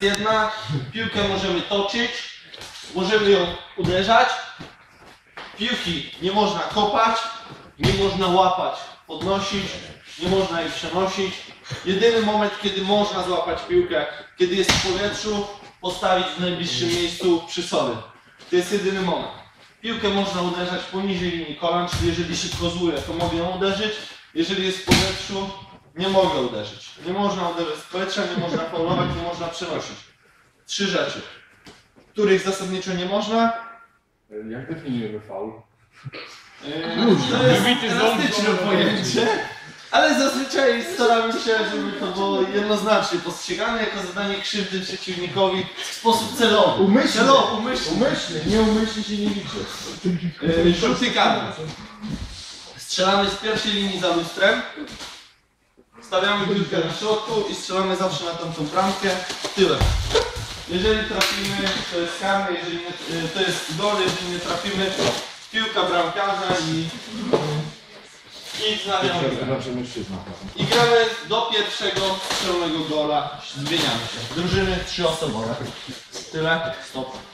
jedna. Piłkę możemy toczyć, możemy ją uderzać. Piłki nie można kopać, nie można łapać, podnosić, nie można jej przenosić. Jedyny moment, kiedy można złapać piłkę, kiedy jest w powietrzu, postawić w najbliższym miejscu przy sobie. To jest jedyny moment. Piłkę można uderzać poniżej linii kolan, czyli jeżeli się kozuje, to mogę ją uderzyć. Jeżeli jest w powietrzu, nie mogę uderzyć. Nie można uderzyć z powietrza, nie można faulować, nie można przenosić. Trzy rzeczy, których zasadniczo nie można. Jak definiujemy faul? Yy, To jest elastyczne pojęcie, ale zazwyczaj staramy się, żeby to było jednoznacznie postrzegane jako zadanie krzywdy przeciwnikowi w sposób celowy. Umyślnie. Celowy, umyślnie. Umyślnie, nieumyślnie się nie liczy. Yy, Rzuty karne. Strzelamy z pierwszej linii za lustrem. Stawiamy piłkę na środku i strzelamy zawsze na tamtą bramkę tyłem. Jeżeli trafimy, to jest karne, jeżeli nie, yy, to jest gol, jeżeli nie trafimy, piłka bramkarza i i mężczyzna. I gramy do pierwszego strzelonego gola. Zmieniamy się. Drużyny trzyosobowe. Tyle. Stop.